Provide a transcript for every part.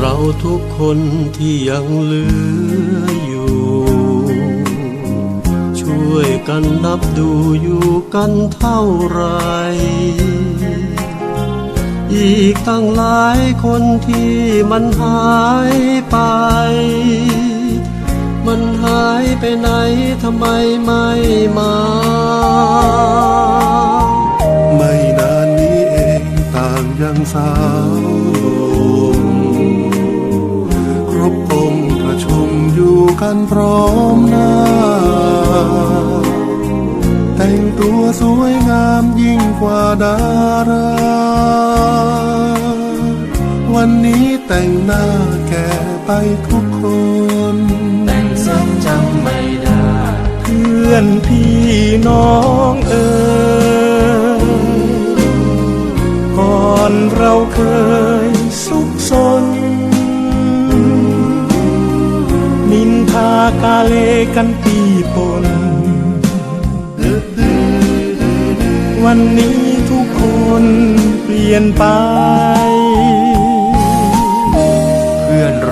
เราทุกคนที่ยังเหลืออยู่ ช่วยกันรับดูอยู่กันเท่าไร อีกตั้งหลายคนที่มันหายไป มันหายไปไหนทำไมไม่มา ไม่นานนี้เองต่างยังสาวครบองค์ประชุมอยู่กันพร้อมหน้า แต่งตัวสวยงามยิ่งกว่าดารา ไปทุกคนแต่งซ้ำจำไม่ได้ เพื่อนพี่น้องเอ๋ยก่อนเราเคยสุขสน นินทากาเลกันปีปน วันนี้ทุกคนเปลี่ยนไป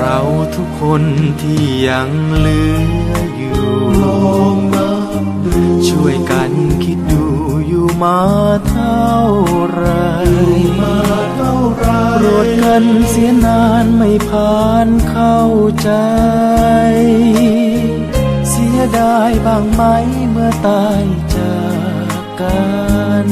เราทุกคนที่ยังเหลืออยู่ลองนับดูช่วยกันคิดดูอยู่มาเท่าไหรมาเท่าไรโปรดกันเสียนานไม่ผ่านเข้าใจ เสียดายบ้างไหมเมื่อตายจากกัน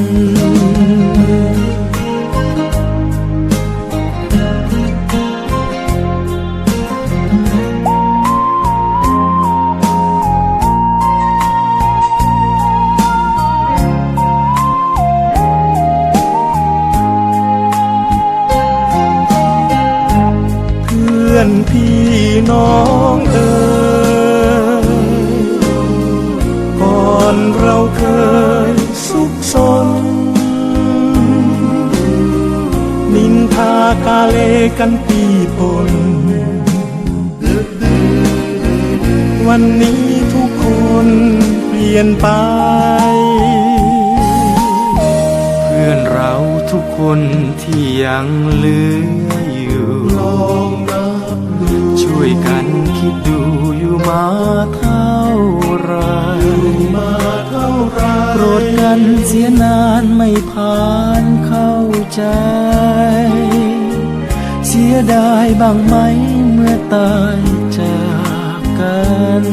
อนพี่น้องเอ๋ยก่อนเราเคยสุขสน นินทากาเลกันปีปน วันนี้ทุกคนเปลี่ยนไป เพื่อนเราทุกคนที่ยังเหลืออยู่ลองนับดู ช่วยกันคิดดูอยู่มาเท่าไรมาเท่าไรโกรธกันเสียนานไม่ผ่านเข้าใจ เสียดายบ้างไหมเมื่อตายจากกัน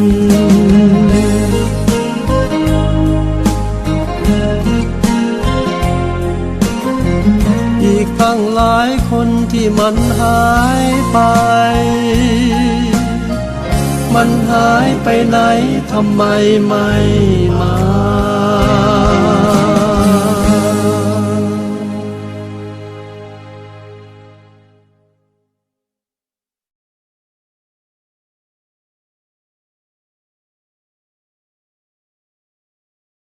ตั้งหลายคนที่มันหายไป มันหายไปไหนทำไมไม่มา